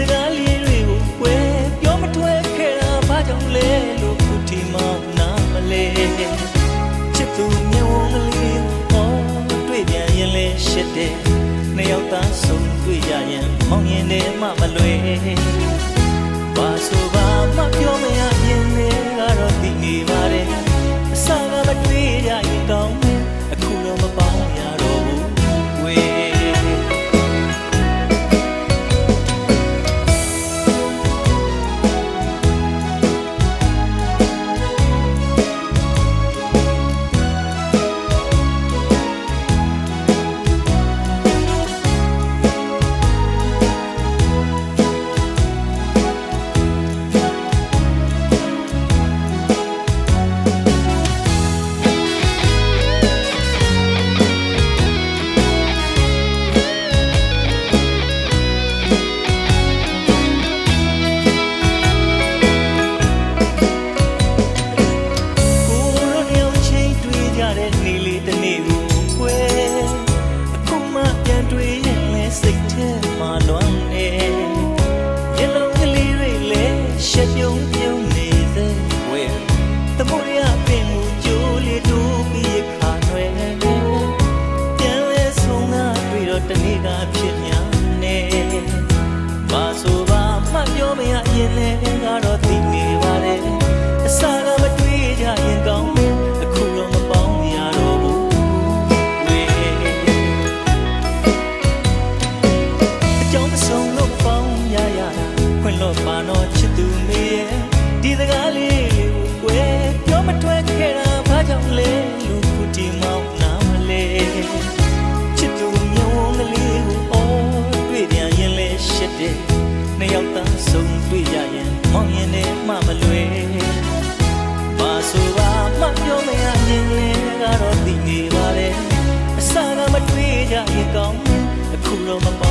စကားလေးတွေကိုဝဲပြောမထွက်ခဲ့တာဘာကြောင့်လဲလို့ခုထိမှနားမလဲချစ်သူမျက်ဝန်းကလေးဟောတွေ့ပြန်ရင်လဲရှစ်တယ်နှစ်ယောက်သားဆုံတွေ့ရရင်မောင်ရင်ထဲမှမလွယ်ဘာဆိုပါမပြောမယ် တော့ပါတော့ချစ်သူမေရဲ့ဒီစကားလေးကိုွယ်ပြောမထွက်ခဲ့တာဘာကြောင့်လဲလူခုတီမောင်းနာမလဲချစ်သူမျိုးကလေးကိုအော်တွေ့ပြန်ရင်လဲရှစ်တယ်နှစ်ယောက်သားဆုံးတွေ့ရရင်မောင်းရင်လည်းမမလွယ်ဘာဆိုပါမပြောမရရင်လည်းကတော့တည်နေပါလေအစားကမတွေ့ကြရင်ကောင်းအခုတော့မပါ